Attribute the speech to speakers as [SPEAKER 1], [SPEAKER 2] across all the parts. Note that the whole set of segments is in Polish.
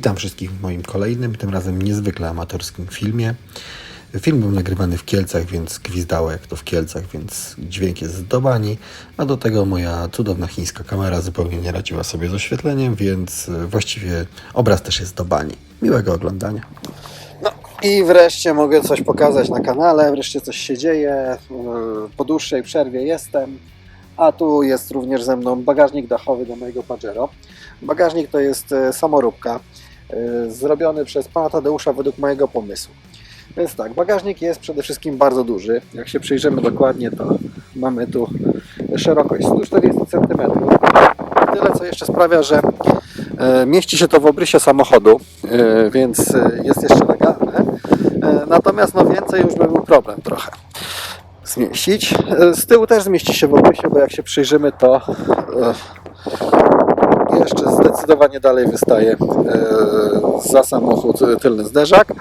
[SPEAKER 1] Witam wszystkich w moim kolejnym, tym razem niezwykle amatorskim filmie. Film był nagrywany w Kielcach, więc gwizdało jak to w Kielcach, więc dźwięk jest zdobani, a do tego moja cudowna chińska kamera zupełnie nie radziła sobie z oświetleniem, więc e, właściwie obraz też jest zdobani. Miłego oglądania. No i wreszcie mogę coś pokazać na kanale, wreszcie coś się dzieje. Yy, Po dłuższej przerwie jestem, a tu jest również ze mną bagażnik dachowy do mojego Pajero. Bagażnik to jest e, samoróbka, e, zrobiony przez pana Tadeusza według mojego pomysłu. Więc tak, bagażnik jest przede wszystkim bardzo duży. Jak się przyjrzymy dokładnie, to mamy tu szerokość 140 cm. Tyle, co jeszcze sprawia, że e, mieści się to w obrysie samochodu, e, więc e, jest jeszcze legalne. Natomiast no więcej już by był problem trochę zmieścić. Z tyłu też zmieści się w obrysie, bo jak się przyjrzymy, to jeszcze zdecydowanie dalej wystaje e, za samochód e, tylny zderzak.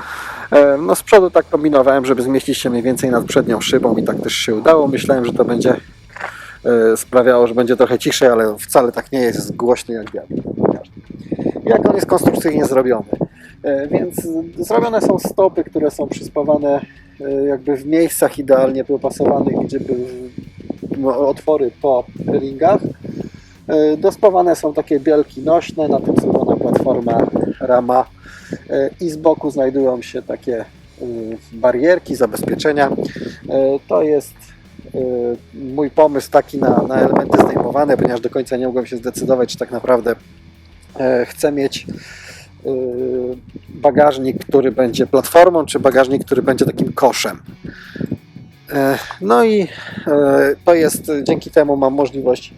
[SPEAKER 1] E, No z przodu tak kombinowałem, żeby zmieścić się mniej więcej nad przednią szybą i tak też się udało. Myślałem, że to będzie sprawiało, że będzie trochę ciszej, ale wcale tak nie jest, głośny jak wiatr. Jak on jest konstrukcyjnie zrobiony. Więc zrobione są stopy, które są przyspawane jakby w miejscach idealnie dopasowanych, gdzie były otwory po ringach. E, Dospawane są takie bielki nośne, na tym zrobiona platforma rama E, i z boku znajdują się takie e, barierki, zabezpieczenia. To jest mój pomysł taki na, na elementy zdejmowane, ponieważ do końca nie mogłem się zdecydować, czy tak naprawdę chcę mieć bagażnik, który będzie platformą, czy bagażnik, który będzie takim koszem. E, No i e, to jest, dzięki temu mam możliwość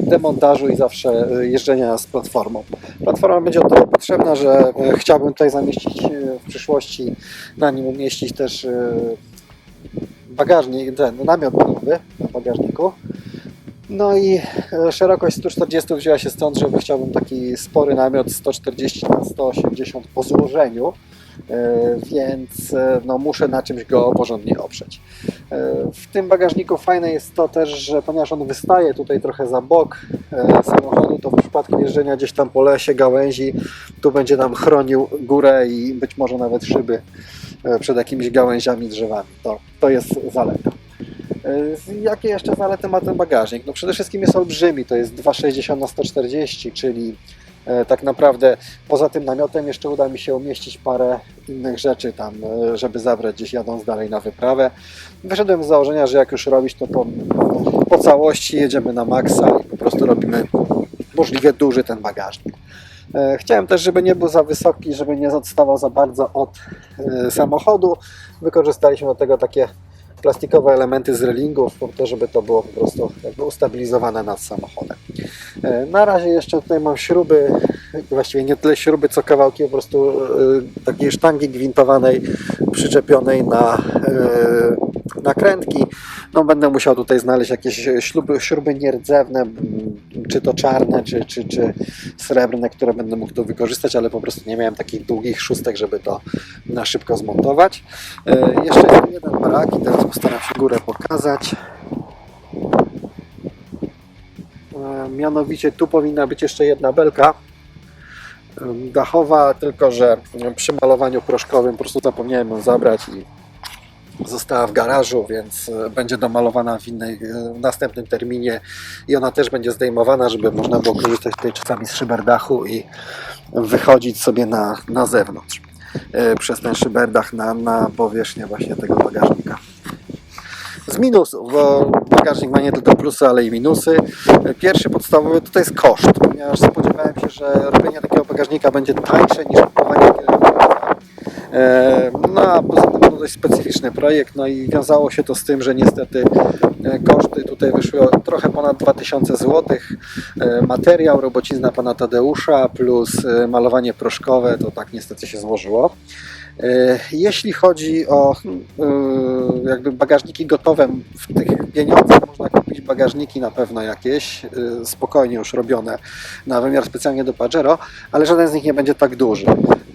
[SPEAKER 1] demontażu i zawsze e, jeżdżenia z platformą. Platforma będzie o tyle potrzebna, że chciałbym tutaj zamieścić w przyszłości, na nim umieścić też bagażnik, ten namiot nowy na bagażniku. No i szerokość 140 wzięła się stąd, że chciałbym taki spory namiot 140 na 180 po złożeniu, więc e, no, muszę na czymś go porządnie oprzeć. E, W tym bagażniku fajne jest to też, że ponieważ on wystaje tutaj trochę za bok e, samochodu, to w przypadku jeżdżenia gdzieś tam po lesie, gałęzi, tu będzie nam chronił górę i być może nawet szyby e, przed jakimiś gałęziami, drzewami. To, to jest zaleta. E, Jakie jeszcze zalety ma ten bagażnik? No przede wszystkim jest olbrzymi, to jest 2,60 na 140, czyli e, tak naprawdę poza tym namiotem jeszcze uda mi się umieścić parę innych rzeczy tam, e, żeby zabrać gdzieś jadąc dalej na wyprawę. Wyszedłem z założenia, że jak już robić to po, po całości jedziemy na maksa i po prostu robimy możliwie duży ten bagażnik. E, Chciałem też, żeby nie był za wysoki, żeby nie odstawał za bardzo od e, samochodu. Wykorzystaliśmy do tego takie plastikowe elementy z relingów, po to, żeby to było po prostu jakby ustabilizowane nad samochodem. E, Na razie jeszcze tutaj mam śruby, właściwie nie tyle śruby, co kawałki po prostu e, takiej sztangi gwintowanej przyczepionej na e, nakrętki. No, będę musiał tutaj znaleźć jakieś śruby, śruby nierdzewne, czy to czarne, czy, czy, czy srebrne, które będę mógł tu wykorzystać, ale po prostu nie miałem takich długich szóstek, żeby to na szybko zmontować. E, Jeszcze jest jeden brak i teraz postaram się górę pokazać. E, Mianowicie tu powinna być jeszcze jedna belka e, dachowa, tylko że przy malowaniu proszkowym po prostu zapomniałem ją zabrać i została w garażu, więc e, będzie domalowana w, innej, e, w następnym terminie i ona też będzie zdejmowana, żeby można było korzystać tutaj czasami z szyberdachu i wychodzić sobie na, na zewnątrz e, przez ten szyberdach na, na powierzchnię właśnie tego bagażnika. Z minusów, bo bagażnik ma nie tylko plusy, ale i minusy. Pierwszy podstawowy to jest koszt, ponieważ spodziewałem się, że robienie takiego bagażnika będzie tańsze niż kupowanie kierownicy. E, No a poza tym to dość specyficzny projekt, no i wiązało się to z tym, że niestety e, koszty tutaj wyszły trochę ponad 2000 zł. E, Materiał, robocizna pana Tadeusza plus e, malowanie proszkowe, to tak niestety się złożyło. Jeśli chodzi o e, jakby bagażniki gotowe, w tych pieniądzach można kupić bagażniki na pewno jakieś, e, spokojnie już robione na wymiar specjalnie do Pajero, ale żaden z nich nie będzie tak duży,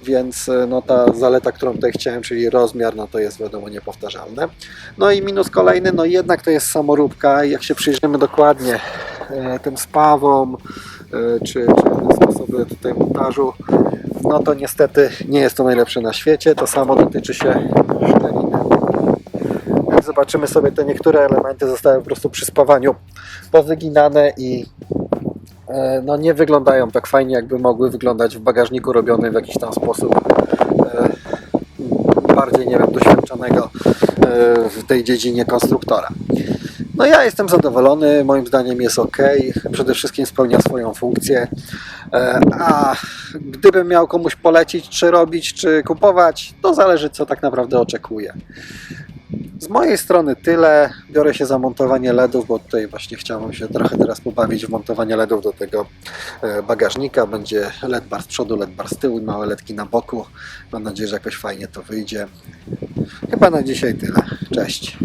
[SPEAKER 1] więc e, no, ta zaleta, którą tutaj chciałem, czyli rozmiar, no to jest wiadomo niepowtarzalne. No i minus kolejny, no jednak to jest samoróbka jak się przyjrzymy dokładnie e, tym spawom, czy, czy sposoby tutaj montażu, no to niestety nie jest to najlepsze na świecie. To samo dotyczy się zobaczymy sobie, te niektóre elementy zostały po prostu przy spawaniu powyginane i e, no nie wyglądają tak fajnie, jakby mogły wyglądać w bagażniku robiony w jakiś tam sposób e, bardziej, nie wiem, doświadczonego e, w tej dziedzinie konstruktora. No ja jestem zadowolony, moim zdaniem jest ok, przede wszystkim spełnia swoją funkcję, a gdybym miał komuś polecić, czy robić, czy kupować, to zależy co tak naprawdę oczekuję. Z mojej strony tyle. Biorę się za montowanie LEDów, bo tutaj właśnie chciałbym się trochę teraz pobawić w montowanie LEDów do tego e, bagażnika. Będzie LED bar z przodu, LED bar z tyłu i małe LEDki na boku. Mam nadzieję, że jakoś fajnie to wyjdzie. Chyba na dzisiaj tyle. Cześć.